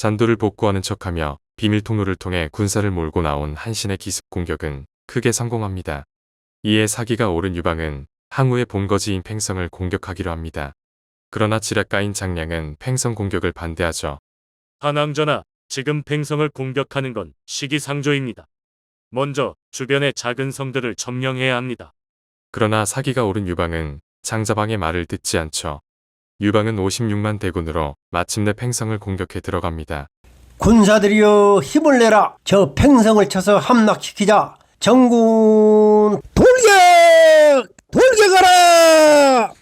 잔도를 복구하는 척하며 비밀 통로를 통해 군사를 몰고 나온 한신의 기습 공격은 크게 성공합니다. 이에 사기가 오른 유방은 항우의 본거지인 팽성을 공격하기로 합니다. 그러나 지략가인 장량은 팽성 공격을 반대하죠. 한왕전하, 지금 팽성을 공격하는 건 시기상조입니다. 먼저 주변의 작은 성들을 점령해야 합니다. 그러나 사기가 오른 유방은 장자방의 말을 듣지 않죠. 유방은 56만 대군으로 마침내 팽성을 공격해 들어갑니다. 군사들이여 힘을 내라. 저 팽성을 쳐서 함락시키자. 정군 돌격! 돌격하라!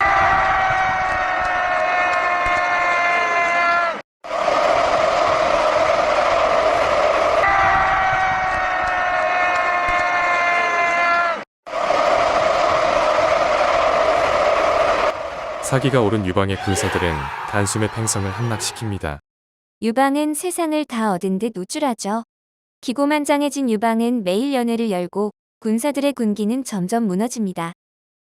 사기가 오른 유방의 군사들은 단숨에 팽성을 함락시킵니다. 유방은 세상을 다 얻은 듯 우쭐하죠. 기고만장해진 유방은 매일 연회를 열고 군사들의 군기는 점점 무너집니다.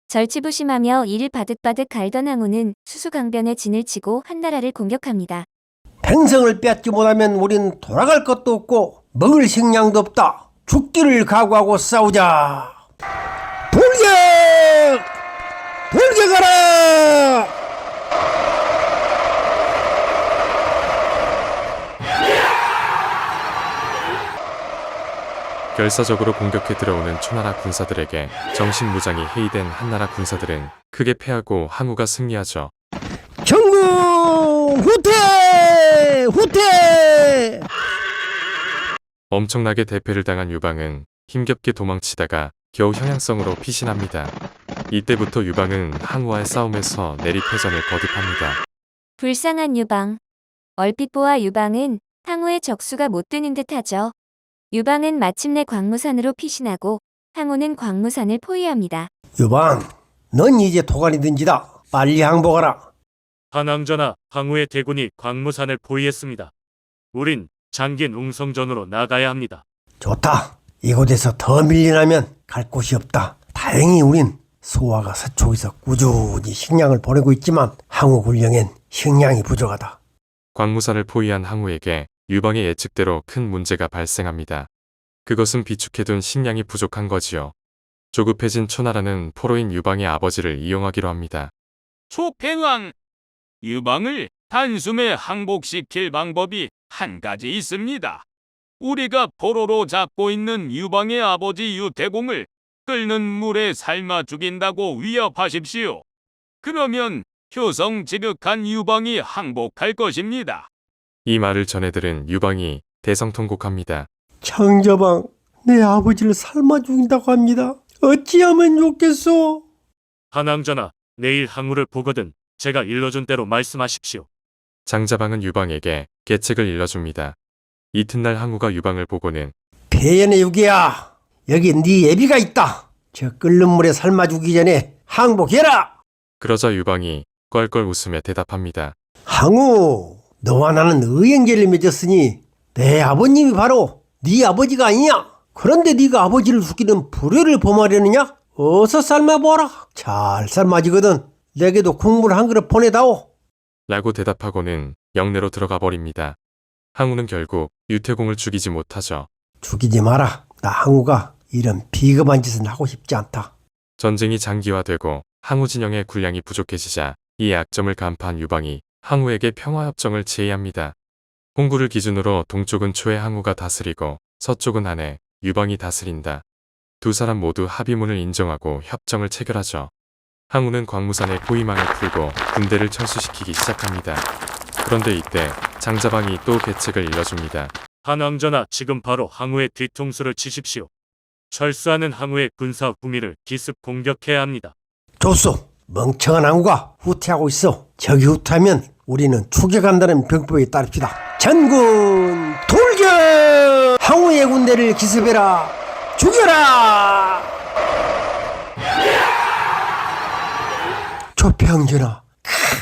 절치부심하며 이를 바득바득 갈던 항우는 수수강변에 진을 치고 한나라를 공격합니다. 팽성을 뺏지 못하면 우린 돌아갈 것도 없고 먹을 식량도 없다. 죽기를 각오하고 싸우자. 돌격! 돌격하라! 결사적으로 공격해 들어오는 초나라 군사들에게 정신무장이 해이된 한나라 군사들은 크게 패하고 항우가 승리하죠. 정군 후퇴! 후퇴! 엄청나게 대패를 당한 유방은 힘겹게 도망치다가 겨우 형양성으로 피신합니다. 이때부터 유방은 항우와의 싸움에서 내리패전을 거듭합니다. 불쌍한 유방. 얼핏 보아 유방은 항우의 적수가 못 되는 듯하죠. 유방은 마침내 광무산으로 피신하고 항우는 광무산을 포위합니다. 유방, 넌 이제 도관이 든지다. 빨리 항복하라. 한왕전하, 항우의 대군이 광무산을 포위했습니다. 우린 장긴 웅성전으로 나가야 합니다. 좋다. 이곳에서 더 밀려나면 갈 곳이 없다. 다행히 우린 소화가 서쪽에서 꾸준히 식량을 보내고 있지만 항우 군령엔 식량이 부족하다. 광무산을 포위한 항우에게 유방의 예측대로 큰 문제가 발생합니다. 그것은 비축해둔 식량이 부족한 거지요. 조급해진 초나라는 포로인 유방의 아버지를 이용하기로 합니다. 초팽왕 유방을 단숨에 항복시킬 방법이 한 가지 있습니다. 우리가 포로로 잡고 있는 유방의 아버지 유태공을 끓는 물에 삶아 죽인다고 위협하십시오. 그러면 효성 지극한 유방이 항복할 것입니다. 이 말을 전해 들은 유방이 대성통곡합니다. 청저방, 내 아버지를 삶아 죽인다고 합니다. 어찌하면 좋겠소? 한왕전하, 내일 항우를 보거든 제가 일러준 대로 말씀하십시오. 장자방은 유방에게 계책을 일러줍니다. 이튿날 항우가 유방을 보고는 폐연의 유기야, 여기 네 예비가 있다. 저 끓는 물에 삶아 죽기 전에 항복해라. 그러자 유방이 껄껄 웃으며 대답합니다. 항우, 너와 나는 의행제를 맺었으니 내 아버님이 바로 네 아버지가 아니냐? 그런데 네가 아버지를 죽이는 불효를 범하려느냐? 어서 삶아보아라. 잘 삶아지거든. 내게도 국물 한 그릇 보내다오. 라고 대답하고는 영내로 들어가 버립니다. 항우는 결국 유태공을 죽이지 못하죠. 죽이지 마라. 나 항우가 이런 비겁한 짓은 하고 싶지 않다. 전쟁이 장기화되고 항우 진영의 군량이 부족해지자 이 약점을 간파한 유방이 항우에게 평화협정을 제의합니다. 홍구를 기준으로 동쪽은 초에 항우가 다스리고 서쪽은 안에 유방이 다스린다. 두 사람 모두 합의문을 인정하고 협정을 체결하죠. 항우는 광무산의 포위망을 풀고 군대를 철수시키기 시작합니다. 그런데 이때 장자방이 또 계책을 일러줍니다. 한왕전하, 지금 바로 항우의 뒤통수를 치십시오. 철수하는 항우의 군사 구미를 기습 공격해야 합니다. 좋소. 멍청한 항우가 후퇴하고 있어. 저기 후퇴하면 우리는 추격한다는 병법에 따릅시다. 전군 돌격! 항우의 군대를 기습해라. 죽여라! 조평전하,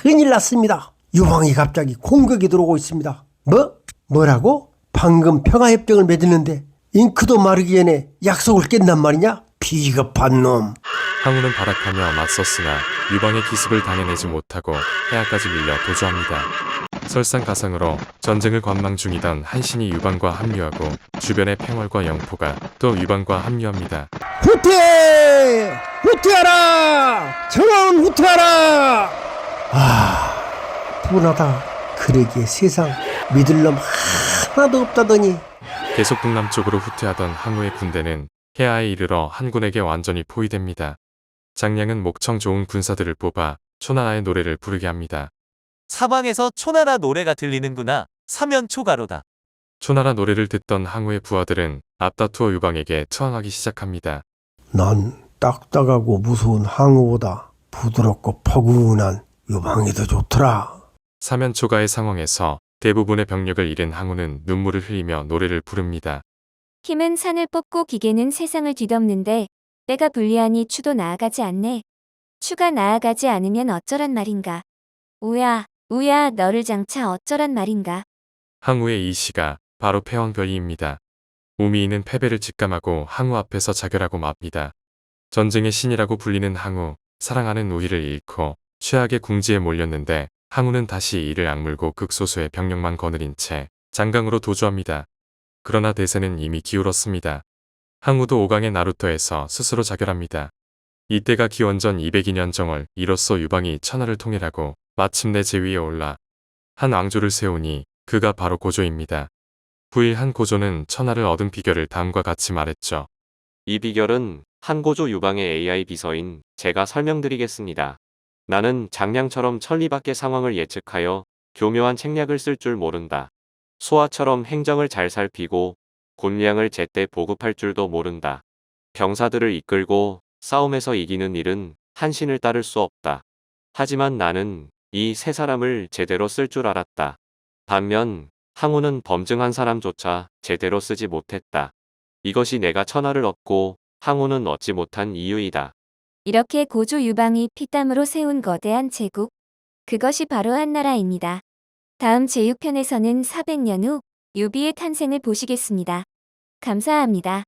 큰일 났습니다. 유황이 갑자기 공격이 들어오고 있습니다. 뭐? 뭐라고? 방금 평화협정을 맺었는데 잉크도 마르기 전에 약속을 깬단 말이냐? 비겁한 놈. 항우는 발악하며 맞섰으나 유방의 기습을 당해내지 못하고 해안까지 밀려 도주합니다. 설상가상으로 전쟁을 관망 중이던 한신이 유방과 합류하고 주변의 팽월과 영포가 또 유방과 합류합니다. 후퇴! 후퇴하라! 전원 후퇴하라! 아, 분하다. 그러기에 세상 믿을 놈 하나도 없다더니 계속 북남쪽으로 후퇴하던 항우의 군대는 해아에 이르러 한군에게 완전히 포위됩니다. 장량은 목청 좋은 군사들을 뽑아 초나라의 노래를 부르게 합니다. 사방에서 초나라 노래가 들리는구나. 사면 초가로다. 초나라 노래를 듣던 항우의 부하들은 앞다투어 유방에게 투항하기 시작합니다. 난 딱딱하고 무서운 항우보다 부드럽고 포근한 유방이 더 좋더라. 사면초가의 상황에서 대부분의 병력을 잃은 항우는 눈물을 흘리며 노래를 부릅니다. 힘은 산을 뽑고 기계는 세상을 뒤덮는데 때가 불리하니 추도 나아가지 않네. 추가 나아가지 않으면 어쩌란 말인가. 우야, 우야, 너를 장차 어쩌란 말인가. 항우의 이 시가 바로 패왕별이입니다. 우미인은 패배를 직감하고 항우 앞에서 자결하고 맙니다. 전쟁의 신이라고 불리는 항우, 사랑하는 우희를 잃고 최악의 궁지에 몰렸는데 항우는 다시 이를 악물고 극소수의 병력만 거느린 채 장강으로 도주합니다. 그러나 대세는 이미 기울었습니다. 항우도 5강의 나루터에서 스스로 자결합니다. 이때가 기원전 202년 정월 이로써 유방이 천하를 통일하고 마침내 제위에 올라 한 왕조를 세우니 그가 바로 고조입니다. 부일 한 고조는 천하를 얻은 비결을 다음과 같이 말했죠. 이 비결은 한고조 유방의 AI 비서인 제가 설명드리겠습니다. 나는 장량처럼 천리밖의 상황을 예측하여 교묘한 책략을 쓸 줄 모른다. 소아처럼 행정을 잘 살피고 군량을 제때 보급할 줄도 모른다. 병사들을 이끌고 싸움에서 이기는 일은 한신을 따를 수 없다. 하지만 나는 이 세 사람을 제대로 쓸 줄 알았다. 반면 항우는 범증한 사람조차 제대로 쓰지 못했다. 이것이 내가 천하를 얻고 항우는 얻지 못한 이유이다. 이렇게 고조 유방이 피땀으로 세운 거대한 제국. 그것이 바로 한나라입니다. 다음 제6편에서는 400년 후 유비의 탄생을 보시겠습니다. 감사합니다.